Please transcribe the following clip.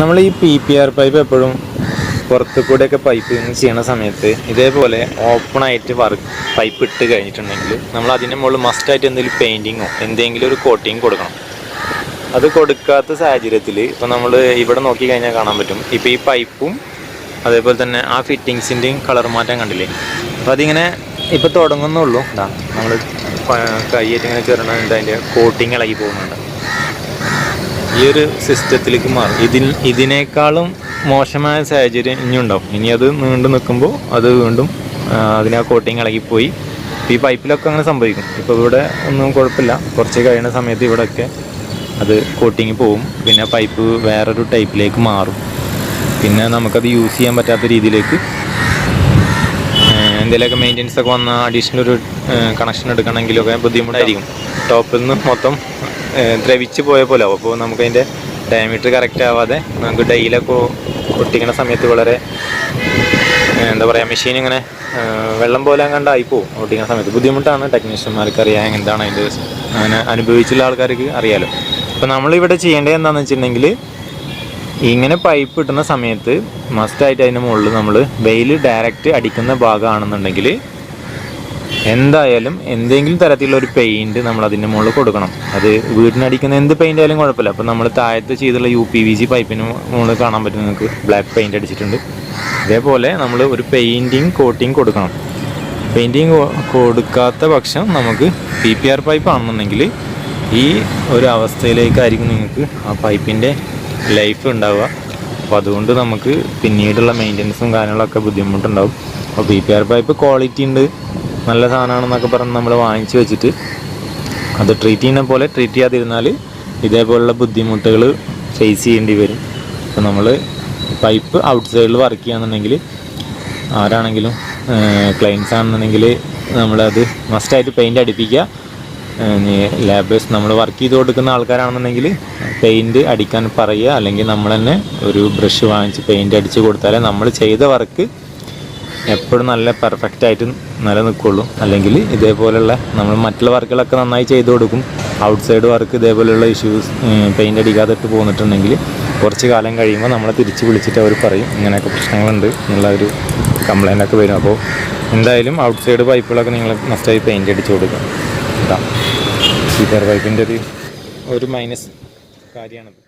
നമ്മൾ ഈ P P R pipe എപ്പോഴും പുറത്തു കൂടെയൊക്കെ പൈപ്പ് ചെയ്യണ സമയത്ത് ഇതേപോലെ ഓപ്പൺ ആയിട്ട് വർക്ക് പൈപ്പ് ഇട്ട് കഴിഞ്ഞിട്ടുണ്ടെങ്കിൽ നമ്മൾ അതിന്റെ മുകളിൽ മസ്റ്റായിട്ട് എന്തെങ്കിലും പെയിന്റിങ്ങോ എന്തെങ്കിലും ഒരു കോട്ടിങ് കൊടുക്കണം. അത് കൊടുക്കാത്ത സാഹചര്യത്തിൽ ഇപ്പോൾ നമ്മൾ ഇവിടെ നോക്കി കഴിഞ്ഞാൽ കാണാൻ പറ്റും. ഇപ്പോൾ ഈ പൈപ്പും അതേപോലെ തന്നെ ആ ഫിറ്റിങ്സിന്റെയും കളർ മാറ്റം കണ്ടില്ലേ? അപ്പോൾ അതിങ്ങനെ ഇപ്പോൾ തുടങ്ങുന്നുള്ളൂ. ഇതാ നമ്മൾ കൈയായിട്ട് ഇങ്ങനെ കയറണതിന്റെ അതിന്റെ കോട്ടിങ് ഇളകി പോകുന്നുണ്ട്. ഈ ഒരു സിസ്റ്റത്തിലേക്ക് മാറും. ഇതിൽ ഇതിനേക്കാളും മോശമായ സാഹചര്യം ഇനി ഉണ്ടാവും ഇനി അത് നീണ്ടു നിൽക്കുമ്പോൾ അത് വീണ്ടും അതിന് കോട്ടിങ് ഇളകിപ്പോയി. ഈ പൈപ്പിലൊക്കെ അങ്ങനെ സംഭവിക്കും. ഇപ്പോൾ ഇവിടെ ഒന്നും കുഴപ്പമില്ല. കുറച്ച് കഴിയുന്ന സമയത്ത് ഇവിടെയൊക്കെ അത് കോട്ടിങ് പോവും. പിന്നെ പൈപ്പ് വേറൊരു ടൈപ്പിലേക്ക് മാറും. പിന്നെ നമുക്കത് യൂസ് ചെയ്യാൻ പറ്റാത്ത രീതിയിലേക്ക് എന്തെങ്കിലുമൊക്കെ മെയിന്റെനൻസ് ഒക്കെ വന്നാൽ അഡീഷണൽ ഒരു കണക്ഷൻ എടുക്കണമെങ്കിലൊക്കെ ബുദ്ധിമുട്ടായിരിക്കും. ടോപ്പിൽ നിന്ന് മൊത്തം ദ്രവിച്ച് പോയ പോലെ ആവും. അപ്പോൾ നമുക്കതിന്റെ ഡയമീറ്റർ കറക്റ്റ് ആവാതെ നമുക്ക് ഡെയിലൊക്കെ ഒട്ടിക്കുന്ന സമയത്ത് വളരെ എന്താ പറയുക മെഷീൻ ഇങ്ങനെ വെള്ളം പോലെ അങ്ങാണ്ട് പോകും ഓട്ടിക്കുന്ന സമയത്ത്. ബുദ്ധിമുട്ടാണ് ടെക്നീഷ്യന്മാർക്ക് അറിയാൻ എന്താണ് അതിന്റെ അങ്ങനെ അനുഭവിച്ചുള്ള ആൾക്കാർക്ക് അറിയാലോ. അപ്പോൾ നമ്മളിവിടെ ചെയ്യേണ്ടത് എന്താണെന്ന് വെച്ചിട്ടുണ്ടെങ്കിൽ ഇങ്ങനെ പൈപ്പ് ഇട്ടുന്ന സമയത്ത് മസ്റ്റായിട്ട് അതിന്റെ മുകളിൽ നമ്മൾ വെയിൽ ഡയറക്റ്റ് അടിക്കുന്ന ഭാഗമാണെന്നുണ്ടെങ്കിൽ എന്തായാലും എന്തെങ്കിലും തരത്തിലുള്ള ഒരു പെയിന്റ് നമ്മൾ അതിന്റെ മുകളിൽ കൊടുക്കണം. അത് വീടിനടിക്കുന്ന എന്ത് പെയിന്റ് ആയാലും കുഴപ്പമില്ല. അപ്പോൾ നമ്മൾ താഴത്ത് ചെയ്തുള്ള യു പി വി സി പൈപ്പിന് മുകളിൽ കാണാൻ പറ്റും നിങ്ങൾക്ക് ബ്ലാക്ക് പെയിന്റ് അടിച്ചിട്ടുണ്ട്. ഇതേപോലെ നമ്മൾ ഒരു പെയിന്റിങ് കോട്ടിങ് കൊടുക്കണം. പെയിന്റിങ് കൊടുക്കാത്ത പക്ഷം നമുക്ക് പി പി ആർ പൈപ്പ് ആണെന്നുണ്ടെങ്കിൽ ഈ ഒരു അവസ്ഥയിലേക്കായിരിക്കും നിങ്ങൾക്ക് ആ പൈപ്പിന്റെ ലൈഫ് ഉണ്ടാവുക. അപ്പോൾ അതുകൊണ്ട് നമുക്ക് പിന്നീടുള്ള മെയിന്റനൻസും കാര്യങ്ങളൊക്കെ ബുദ്ധിമുട്ടുണ്ടാവും. അപ്പോൾ P P R pipe quality ഉണ്ട്. നല്ല സാധനമാണെന്നൊക്കെ പറഞ്ഞ് നമ്മൾ വാങ്ങിച്ചു വെച്ചിട്ട് അത് ട്രീറ്റ് ചെയ്യുന്ന പോലെ ട്രീറ്റ് ചെയ്യാതിരുന്നാൽ ഇതേപോലുള്ള ബുദ്ധിമുട്ടുകൾ ഫേസ് ചെയ്യേണ്ടി വരും. അപ്പോൾ നമ്മൾ പൈപ്പ് ഔട്ട് സൈഡിൽ വർക്ക് ചെയ്യുകയാണെന്നുണ്ടെങ്കിൽ ആരാണെങ്കിലും ക്ലയൻസ് ആണെന്നുണ്ടെങ്കിൽ നമ്മളത് മസ്റ്റായിട്ട് പെയിന്റ് അടിപ്പിക്കുക. ലേബേഴ്സ് നമ്മൾ വർക്ക് ചെയ്ത് കൊടുക്കുന്ന ആൾക്കാരാണെന്നുണ്ടെങ്കിൽ പെയിന്റ് അടിക്കാൻ പറയുക. അല്ലെങ്കിൽ നമ്മൾ തന്നെ ഒരു ബ്രഷ് വാങ്ങിച്ച് പെയിന്റ് അടിച്ച് കൊടുത്താലേ നമ്മൾ ചെയ്ത വർക്ക് എപ്പോഴും നല്ല പെർഫെക്റ്റ് ആയിട്ട് നിലനിൽക്കുള്ളൂ. അല്ലെങ്കിൽ ഇതേപോലെയുള്ള നമ്മൾ മറ്റുള്ള വർക്കുകളൊക്കെ നന്നായി ചെയ്തു കൊടുക്കും. ഔട്ട് സൈഡ് വർക്ക് ഇതേപോലെയുള്ള ഇഷ്യൂസ് പെയിന്റ് അടിക്കാതെ ഇട്ട് പോന്നിട്ടുണ്ടെങ്കിൽ കുറച്ച് കാലം കഴിയുമ്പോൾ നമ്മളെ തിരിച്ച് വിളിച്ചിട്ട് അവർ പറയും ഇങ്ങനെയൊക്കെ പ്രശ്നങ്ങളുണ്ട് എന്നുള്ള ഒരു കംപ്ലൈന്റ് ഒക്കെ വരും. അപ്പോൾ എന്തായാലും ഔട്ട് സൈഡ് പൈപ്പുകളൊക്കെ നിങ്ങൾ മസ്റ്റായി പെയിന്റ് അടിച്ച് കൊടുക്കുക. ഇതാ. സീപ്പർ പൈപ്പിന്റെ ഒരു ഒരു മൈനസ് കാര്യമാണത്.